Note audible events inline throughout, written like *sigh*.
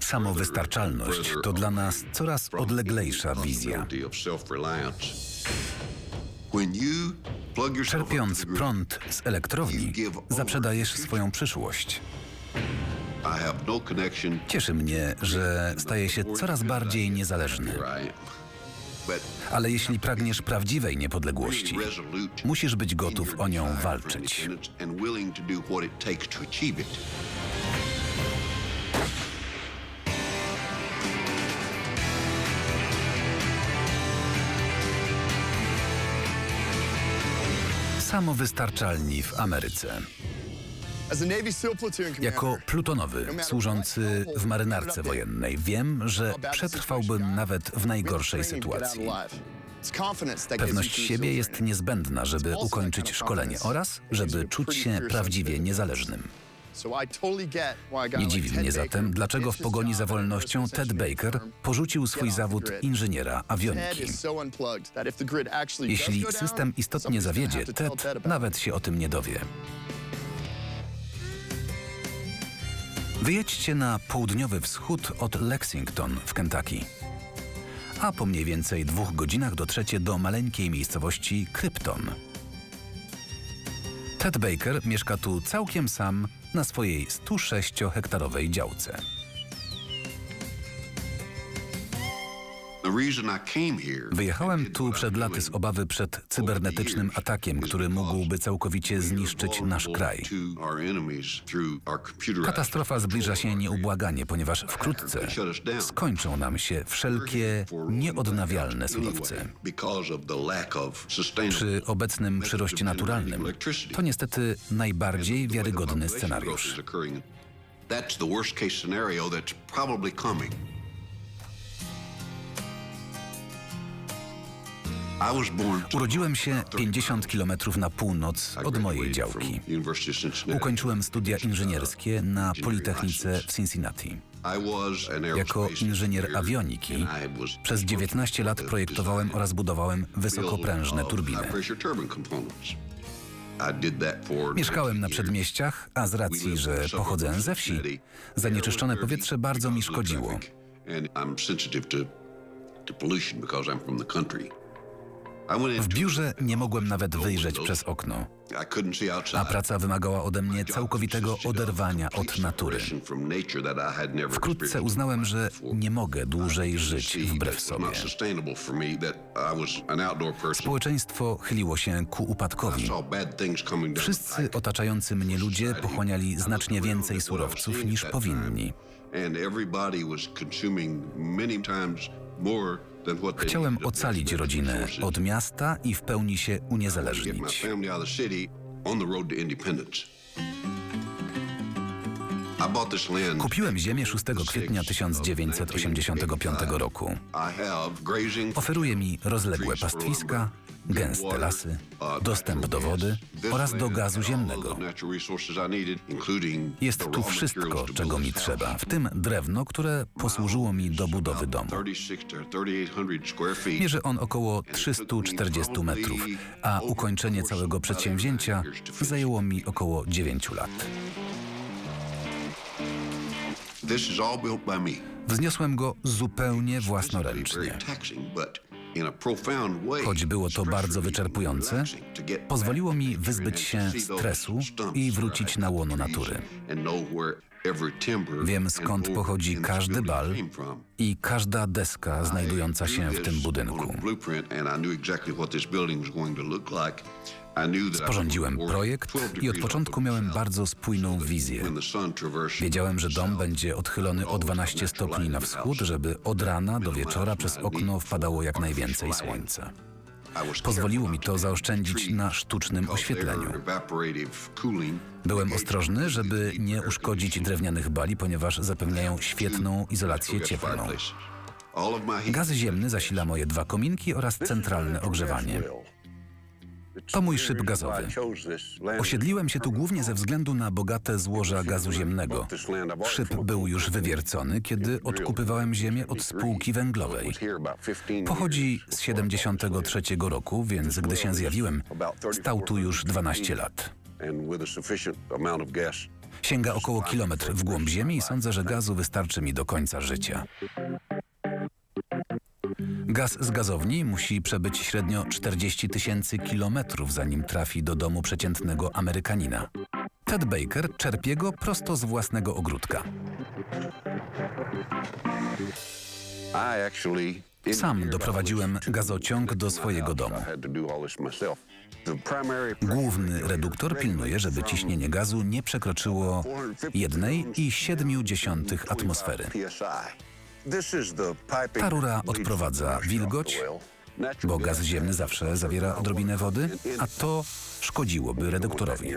Samowystarczalność to dla nas coraz odleglejsza wizja. Czerpiąc prąd z elektrowni, zaprzedajesz swoją przyszłość. Cieszy mnie, że staję się coraz bardziej niezależny. Ale jeśli pragniesz prawdziwej niepodległości, musisz być gotów o nią walczyć. Samowystarczalni w Ameryce. Jako plutonowy, służący w marynarce wojennej, wiem, że przetrwałbym nawet w najgorszej sytuacji. Pewność siebie jest niezbędna, żeby ukończyć szkolenie oraz żeby czuć się prawdziwie niezależnym. Nie dziwi mnie zatem, dlaczego w pogoni za wolnością Ted Baker porzucił swój zawód inżyniera awioniki. Jeśli system istotnie zawiedzie, Ted nawet się o tym nie dowie. Wyjedźcie na południowy wschód od Lexington w Kentucky. A po mniej więcej dwóch godzinach dotrzecie do maleńkiej miejscowości Krypton. Ted Baker mieszka tu całkiem sam na swojej 106-hektarowej działce. Wyjechałem tu przed laty z obawy przed cybernetycznym atakiem, który mógłby całkowicie zniszczyć nasz kraj. Katastrofa zbliża się nieubłaganie, ponieważ wkrótce skończą nam się wszelkie nieodnawialne surowce. Przy obecnym przyroście naturalnym to niestety najbardziej wiarygodny scenariusz. That's the worst case scenario that's probably coming. Urodziłem się 50 kilometrów na północ od mojej działki. Ukończyłem studia inżynierskie na Politechnice w Cincinnati. Jako inżynier awioniki przez 19 lat projektowałem oraz budowałem wysokoprężne turbiny. Mieszkałem na przedmieściach, a z racji, że pochodzę ze wsi, zanieczyszczone powietrze bardzo mi szkodziło. W biurze nie mogłem nawet wyjrzeć przez okno, a praca wymagała ode mnie całkowitego oderwania od natury. Wkrótce uznałem, że nie mogę dłużej żyć wbrew sobie. Społeczeństwo chyliło się ku upadkowi. Wszyscy otaczający mnie ludzie pochłaniali znacznie więcej surowców niż powinni. Chciałem ocalić rodzinę od miasta i w pełni się uniezależnić. Kupiłem ziemię 6 kwietnia 1985 roku. Oferuje mi rozległe pastwiska, gęste lasy, dostęp do wody oraz do gazu ziemnego. Jest tu wszystko, czego mi trzeba, w tym drewno, które posłużyło mi do budowy domu. Mierzy on około 340 metrów, a ukończenie całego przedsięwzięcia zajęło mi około 9 lat. Wzniosłem go zupełnie własnoręcznie. Choć było to bardzo wyczerpujące, pozwoliło mi wyzbyć się stresu i wrócić na łono natury. Wiem skąd pochodzi każdy bal i każda deska znajdująca się w tym budynku. Sporządziłem projekt i od początku miałem bardzo spójną wizję. Wiedziałem, że dom będzie odchylony o 12 stopni na wschód, żeby od rana do wieczora przez okno wpadało jak najwięcej słońca. Pozwoliło mi to zaoszczędzić na sztucznym oświetleniu. Byłem ostrożny, żeby nie uszkodzić drewnianych bali, ponieważ zapewniają świetną izolację cieplną. Gaz ziemny zasila moje dwa kominki oraz centralne ogrzewanie. To mój szyb gazowy. Osiedliłem się tu głównie ze względu na bogate złoża gazu ziemnego. Szyb był już wywiercony, kiedy odkupywałem ziemię od spółki węglowej. Pochodzi z 73 roku, więc gdy się zjawiłem, stał tu już 12 lat. Sięga około kilometr w głąb ziemi i sądzę, że gazu wystarczy mi do końca życia. Gaz z gazowni musi przebyć średnio 40 tysięcy kilometrów, zanim trafi do domu przeciętnego Amerykanina. Ted Baker czerpie go prosto z własnego ogródka. Sam doprowadziłem gazociąg do swojego domu. Główny reduktor pilnuje, żeby ciśnienie gazu nie przekroczyło 1,7 atmosfery. Ta rura odprowadza wilgoć, bo gaz ziemny zawsze zawiera odrobinę wody, a to szkodziłoby reduktorowi.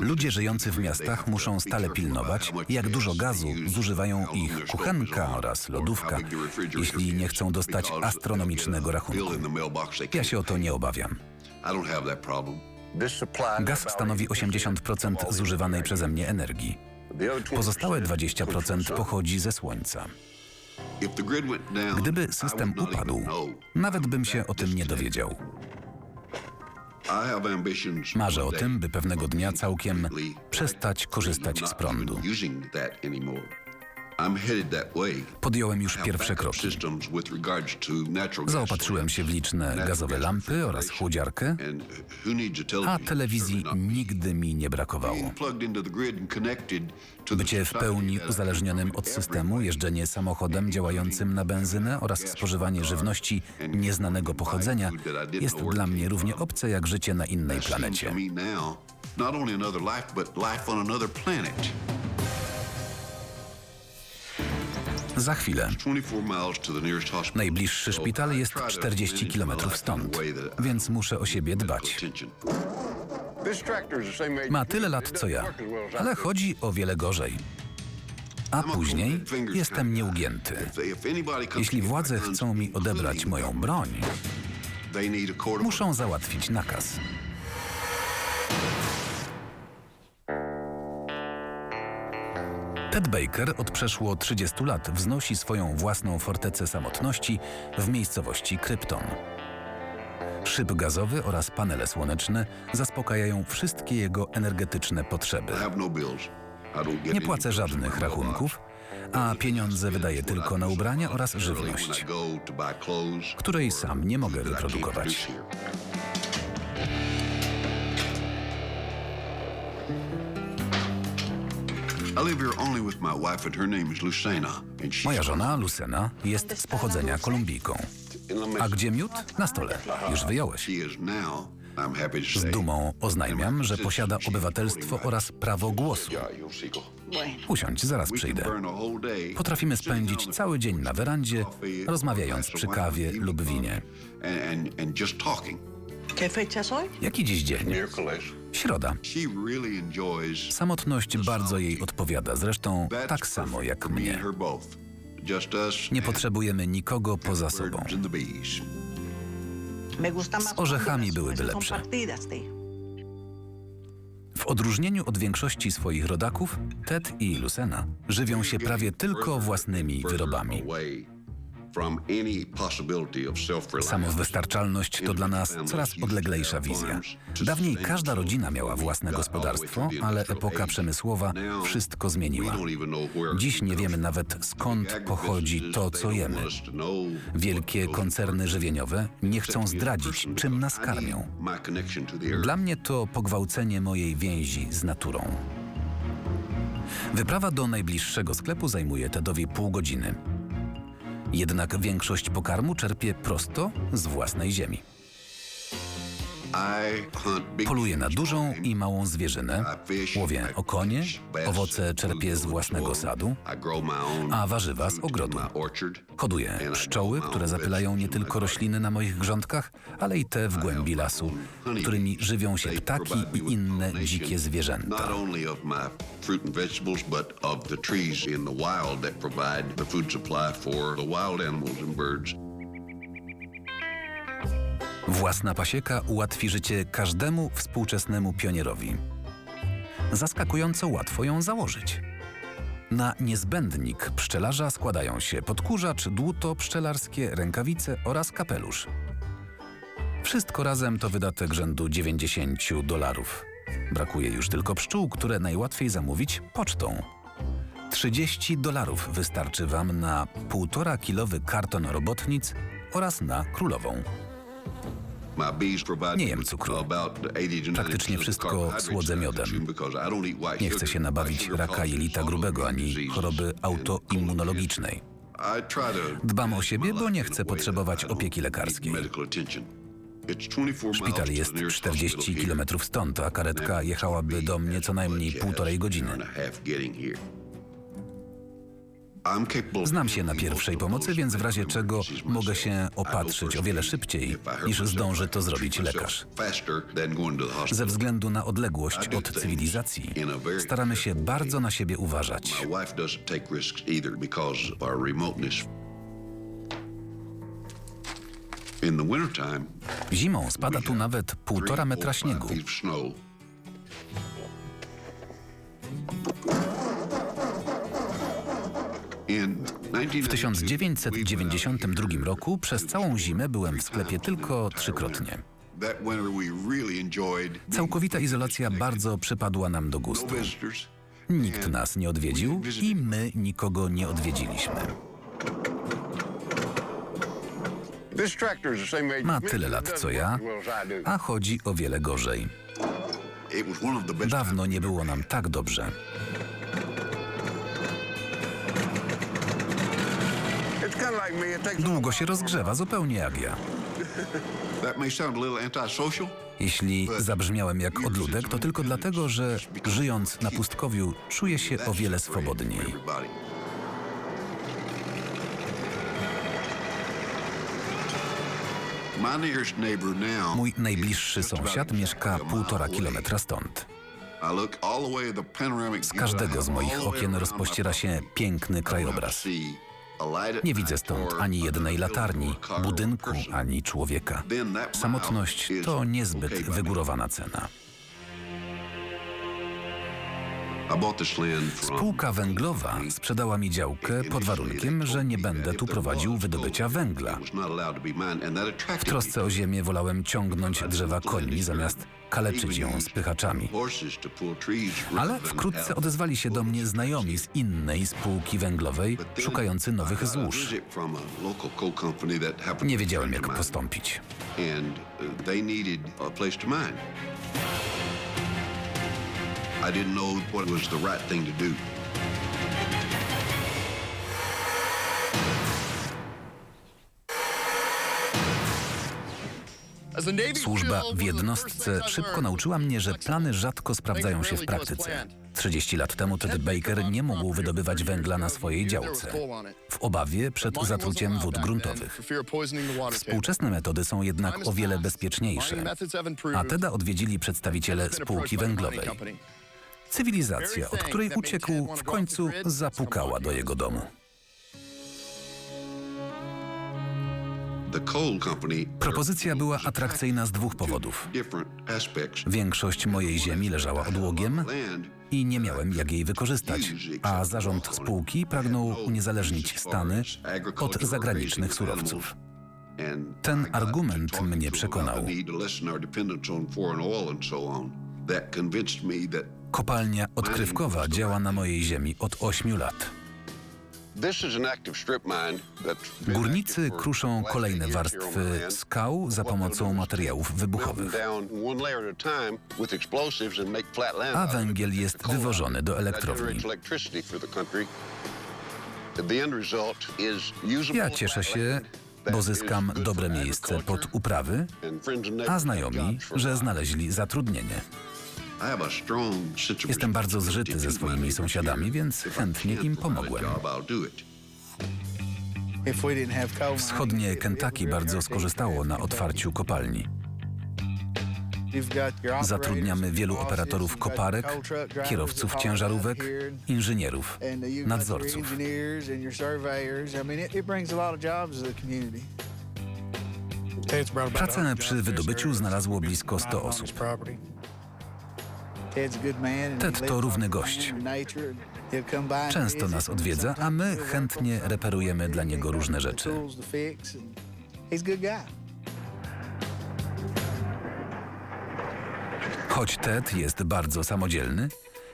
Ludzie żyjący w miastach muszą stale pilnować, jak dużo gazu zużywają ich kuchenka oraz lodówka, jeśli nie chcą dostać astronomicznego rachunku. Ja się o to nie obawiam. Gaz stanowi 80% zużywanej przeze mnie energii. Pozostałe 20% pochodzi ze słońca. Gdyby system upadł, nawet bym się o tym nie dowiedział. Marzę o tym, by pewnego dnia całkiem przestać korzystać z prądu. Podjąłem już pierwsze kroki. Zaopatrzyłem się w liczne gazowe lampy oraz chłodziarkę, a telewizji nigdy mi nie brakowało. Bycie w pełni uzależnionym od systemu, jeżdżenie samochodem działającym na benzynę oraz spożywanie żywności nieznanego pochodzenia jest dla mnie równie obce jak życie na innej planecie. Not only another life, but life on another planet. Za chwilę. 24 miles to the nearest hospital. Najbliższy szpital jest Try to 40 manage my kilometrów life in stąd, więc muszę o siebie dbać. Ma tyle lat co ja, ale chodzi o wiele gorzej. A później jestem nieugięty. Jeśli władze chcą mi odebrać moją broń, muszą załatwić nakaz. Ted Baker od przeszło 30 lat wznosi swoją własną fortecę samotności w miejscowości Krypton. Szyb gazowy oraz panele słoneczne zaspokajają wszystkie jego energetyczne potrzeby. No Nie płacę żadnych rachunków, a pieniądze wydaję tylko na ubrania oraz żywność, której sam nie mogę wyprodukować. Moja żona, Lucena, jest z pochodzenia Kolumbijką. A gdzie miód? Na stole. Już wyjąłeś. Z dumą oznajmiam, że posiada obywatelstwo oraz prawo głosu. Usiądź, zaraz przyjdę. Potrafimy spędzić cały dzień na werandzie, rozmawiając przy kawie lub winie. Jaki dziś dzień? Środa. Samotność bardzo jej odpowiada, zresztą tak samo jak mnie. Nie potrzebujemy nikogo poza sobą. Z orzechami byłyby lepsze. W odróżnieniu od większości swoich rodaków, Ted i Lucena żywią się prawie tylko własnymi wyrobami. Samowystarczalność to dla nas coraz odleglejsza wizja. Dawniej każda rodzina miała własne gospodarstwo, ale epoka przemysłowa wszystko zmieniła. Dziś nie wiemy nawet skąd pochodzi to, co jemy. Wielkie koncerny żywieniowe nie chcą zdradzić, czym nas karmią. Dla mnie to pogwałcenie mojej więzi z naturą. Wyprawa do najbliższego sklepu zajmuje Tedowi pół godziny. Jednak większość pokarmu czerpie prosto z własnej ziemi. Poluję na dużą i małą zwierzynę, łowię okonie, owoce czerpię z własnego sadu, a warzywa z ogrodu. Hoduję pszczoły, które zapylają nie tylko rośliny na moich grządkach, ale i te w głębi lasu, którymi żywią się ptaki i inne dzikie zwierzęta. Not only of my fruit Własna pasieka ułatwi życie każdemu współczesnemu pionierowi. Zaskakująco łatwo ją założyć. Na niezbędnik pszczelarza składają się podkurzacz, dłuto pszczelarskie, rękawice oraz kapelusz. Wszystko razem to wydatek rzędu 90 dolarów. Brakuje już tylko pszczół, które najłatwiej zamówić pocztą. 30 dolarów wystarczy Wam na 1,5 kilowy karton robotnic oraz na królową. Nie jem cukru. about 80 to Praktycznie 90% of wszystko słodzę miodem. Nie chcę się nabawić raka jelita grubego ani choroby autoimmunologicznej. Dbam o siebie, bo nie chcę potrzebować opieki lekarskiej. medical attention. It's 24 miles Szpital jest the nearest 40 hospital here. kilometrów stąd, a karetka jechałaby do mnie co najmniej półtorej godziny. Znam się na pierwszej pomocy, więc w razie czego mogę się opatrzyć o wiele szybciej, niż zdąży to zrobić lekarz. Ze względu na odległość od cywilizacji, staramy się bardzo na siebie uważać. Zimą spada tu nawet półtora metra śniegu. W 1992 roku przez całą zimę byłem w sklepie tylko trzykrotnie. Całkowita izolacja bardzo przypadła nam do gustu. Nikt nas nie odwiedził i my nikogo nie odwiedziliśmy. Ma tyle lat co ja, a chodzi o wiele gorzej. Dawno nie było nam tak dobrze. Długo się rozgrzewa, zupełnie jak ja. Jeśli zabrzmiałem jak odludek, to tylko dlatego, że żyjąc na pustkowiu czuję się o wiele swobodniej. Mój najbliższy sąsiad mieszka półtora kilometra stąd. Z każdego z moich okien rozpościera się piękny krajobraz. Nie widzę stąd ani jednej latarni, budynku, ani człowieka. Samotność to niezbyt wygórowana cena. Spółka węglowa sprzedała mi działkę pod warunkiem, że nie będę tu prowadził wydobycia węgla. W trosce o ziemię wolałem ciągnąć drzewa końmi zamiast kaleczyć ją spychaczami. Ale wkrótce odezwali się do mnie znajomi z innej spółki węglowej, szukający nowych złóż. Nie wiedziałem, jak postąpić. uh. I didn't know what was the right thing to do. Służba w jednostce szybko nauczyła mnie, że plany rzadko sprawdzają się w praktyce. 30 lat temu Ted Baker nie mógł wydobywać węgla na swojej działce, w obawie przed zatruciem wód gruntowych. Współczesne metody są jednak o wiele bezpieczniejsze, a Teda odwiedzili przedstawiciele spółki węglowej. Cywilizacja, od której uciekł, w końcu zapukała do jego domu. Propozycja była atrakcyjna z dwóch powodów. Większość mojej ziemi leżała odłogiem i nie miałem jak jej wykorzystać, a zarząd spółki pragnął uniezależnić Stany od zagranicznych surowców. Ten argument mnie przekonał. Kopalnia odkrywkowa działa na mojej ziemi od 8 lat. Górnicy kruszą kolejne warstwy skał za pomocą materiałów wybuchowych, a węgiel jest wywożony do elektrowni. Ja cieszę się, bo zyskam dobre miejsce pod uprawy, a znajomi, że znaleźli zatrudnienie. Jestem bardzo zżyty ze swoimi sąsiadami, więc chętnie im pomogłem. Wschodnie Kentucky bardzo skorzystało na otwarciu kopalni. Zatrudniamy wielu operatorów koparek, kierowców ciężarówek, inżynierów, nadzorców. Pracę przy wydobyciu znalazło blisko 100 osób. Ted to równy gość. Często nas odwiedza, a my chętnie reperujemy dla niego różne rzeczy. Choć Ted jest bardzo samodzielny,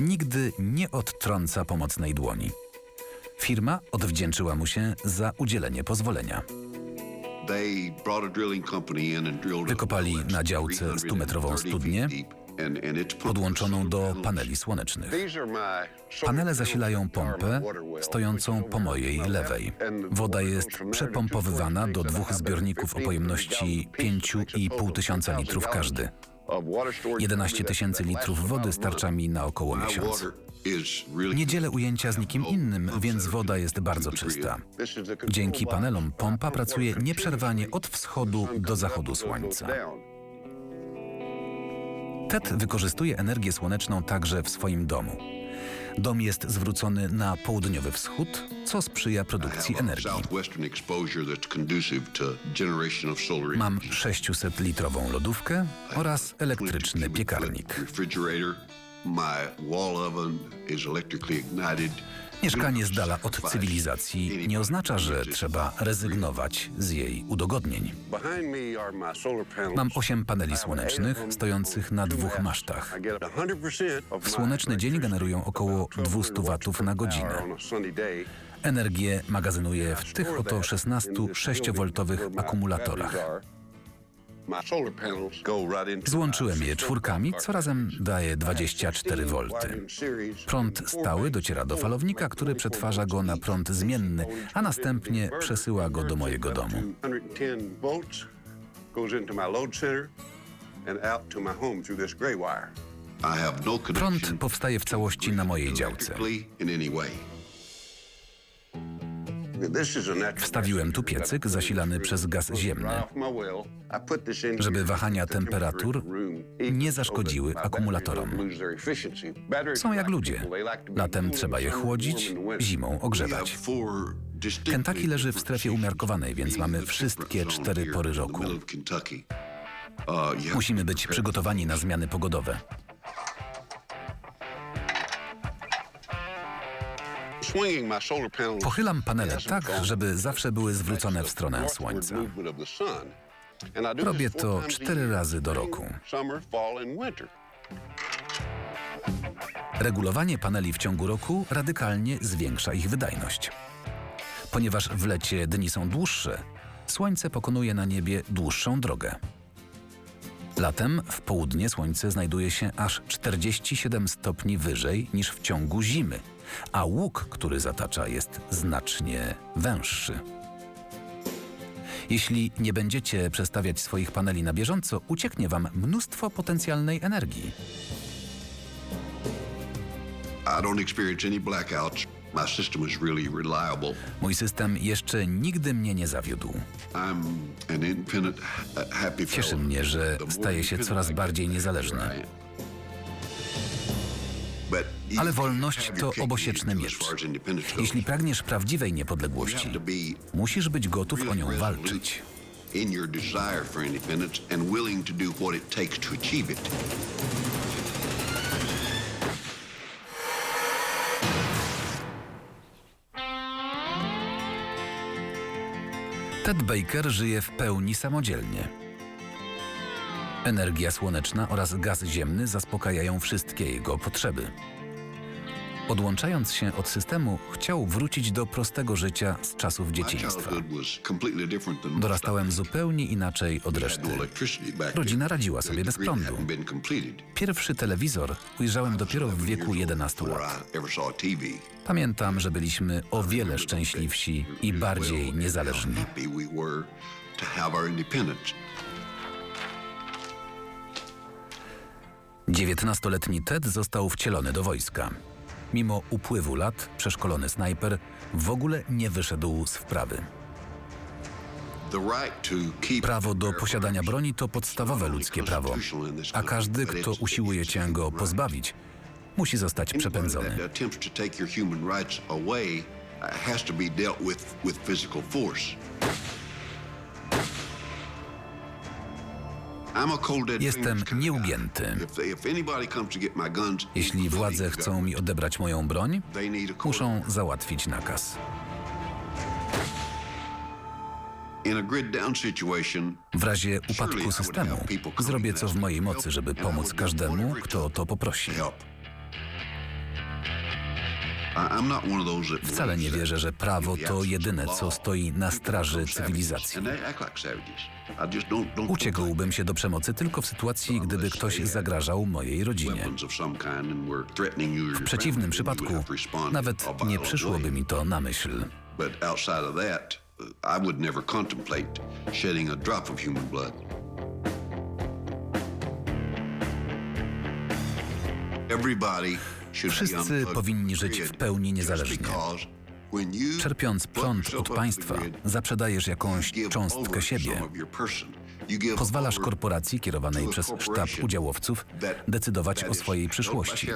nigdy nie odtrąca pomocnej dłoni. Firma odwdzięczyła mu się za udzielenie pozwolenia. They brought a drilling company in and drilled a Wykopali na działce 330 stumetrową studnię, podłączoną do paneli słonecznych. Panele zasilają pompę stojącą po mojej lewej. Woda jest przepompowywana do dwóch zbiorników o 15 pojemności gallon piece, which makes a 5,5 total of tysiąca 10,000 litrów każdy. of water storage 11 that- tysięcy litrów wody starcza mi na około miesiąc. Nie dzielę ujęcia z nikim innym, więc woda jest bardzo czysta. Dzięki panelom pompa pracuje nieprzerwanie od wschodu do zachodu słońca. Ted wykorzystuje energię słoneczną także w swoim domu. Dom jest zwrócony na południowy wschód, co sprzyja produkcji energii. Mam energy. 600-litrową lodówkę oraz elektryczny piekarnik. Mieszkanie z dala od cywilizacji nie oznacza, że trzeba rezygnować z jej udogodnień. Mam 8 paneli słonecznych stojących na dwóch masztach. I get 100% of W słoneczny dzień generują około about 1200 200 watów na godzinę. Energię magazynuję w tych oto 16 6-woltowych akumulatorach. Złączyłem je czwórkami, co razem daje 24 V. Prąd stały dociera do falownika, który przetwarza go na prąd zmienny, a następnie przesyła go do mojego domu. No Prąd powstaje w całości na mojej działce. Wstawiłem tu piecyk zasilany przez gaz ziemny, żeby wahania temperatur nie zaszkodziły akumulatorom. Są jak ludzie. Latem trzeba je chłodzić, zimą ogrzewać. Kentucky leży w strefie umiarkowanej, więc mamy wszystkie cztery pory roku. Musimy być przygotowani na zmiany pogodowe. Pochylam panele tak, żeby zawsze były zwrócone w stronę słońca. Robię to cztery razy do roku. Regulowanie paneli w ciągu roku radykalnie zwiększa ich wydajność. Ponieważ w lecie dni są dłuższe, słońce pokonuje na niebie dłuższą drogę. Latem w południe słońce znajduje się aż 47 stopni wyżej niż w ciągu zimy, a łuk, który zatacza, jest znacznie węższy. Jeśli nie będziecie przestawiać swoich paneli na bieżąco, ucieknie Wam mnóstwo potencjalnej energii. I don't experience any blackouts. My system is really reliable. Mój system jeszcze nigdy mnie nie zawiódł. I'm an independent, ha- happy Cieszy mnie, że staje się coraz bardziej niezależny. Ale wolność to obosieczny miecz. Jeśli pragniesz prawdziwej niepodległości, musisz być gotów o nią walczyć. in your desire for independence and willing to do what it takes to achieve it. Ted Baker żyje w pełni samodzielnie. Energia słoneczna oraz gaz ziemny zaspokajają wszystkie jego potrzeby. Odłączając się od systemu, chciał wrócić do prostego życia z czasów dzieciństwa. Dorastałem zupełnie inaczej od reszty. no Rodzina radziła sobie bez prądu. Pierwszy telewizor ujrzałem dopiero w wieku 11 Before lat. Pamiętam, że byliśmy o wiele szczęśliwsi i bardziej niezależni. 19-letni Ted został wcielony do wojska. Mimo upływu lat, przeszkolony snajper w ogóle nie wyszedł z wprawy. Prawo do posiadania broni to podstawowe ludzkie prawo, a każdy, kto usiłuje cię go pozbawić, musi zostać przepędzony. My guns, Jeśli władze chcą mi odebrać moją broń, muszą załatwić nakaz. W razie upadku systemu zrobię co w mojej mocy, żeby pomóc każdemu, kto o to poprosi. Wcale nie wierzę, że prawo to jedyne, co stoi na straży cywilizacji. Uciekłbym się do przemocy tylko w sytuacji, gdyby ktoś zagrażał mojej rodzinie. W przeciwnym przypadku nawet nie przyszłoby mi to na myśl. Uh, Wszyscy powinni żyć w pełni niezależnie. Czerpiąc prąd od państwa, zaprzedajesz jakąś cząstkę siebie. Pozwalasz korporacji kierowanej przez sztab udziałowców decydować o swojej przyszłości.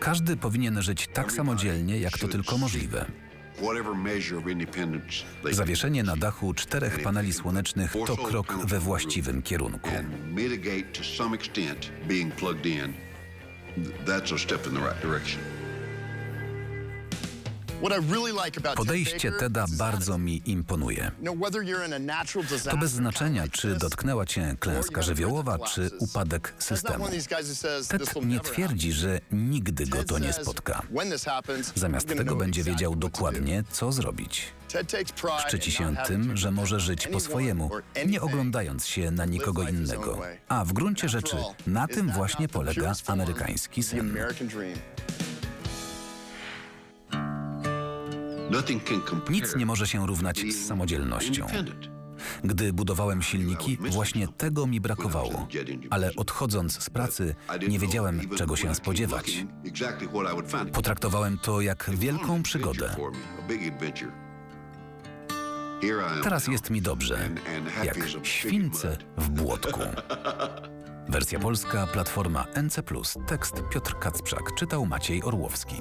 Każdy powinien żyć tak samodzielnie, jak to tylko możliwe. Zawieszenie na dachu czterech paneli słonecznych to krok we właściwym kierunku. that's a step in the right direction. Podejście Teda bardzo mi imponuje. To bez znaczenia, czy dotknęła cię klęska żywiołowa, czy upadek systemu. Ted nie twierdzi, że nigdy go to nie spotka. Zamiast tego będzie wiedział dokładnie, co zrobić. Szczyci się tym, że może żyć po swojemu, nie oglądając się na nikogo innego. A w gruncie rzeczy na tym właśnie polega amerykański sen. Nic nie może się równać z samodzielnością. Gdy budowałem silniki, właśnie tego mi brakowało. Ale odchodząc z pracy, nie wiedziałem, czego się spodziewać. Potraktowałem to jak wielką przygodę. Teraz jest mi dobrze, jak śwince w błotku. *laughs* Wersja polska, platforma NC+. Tekst Piotr Kacprzak, czytał Maciej Orłowski.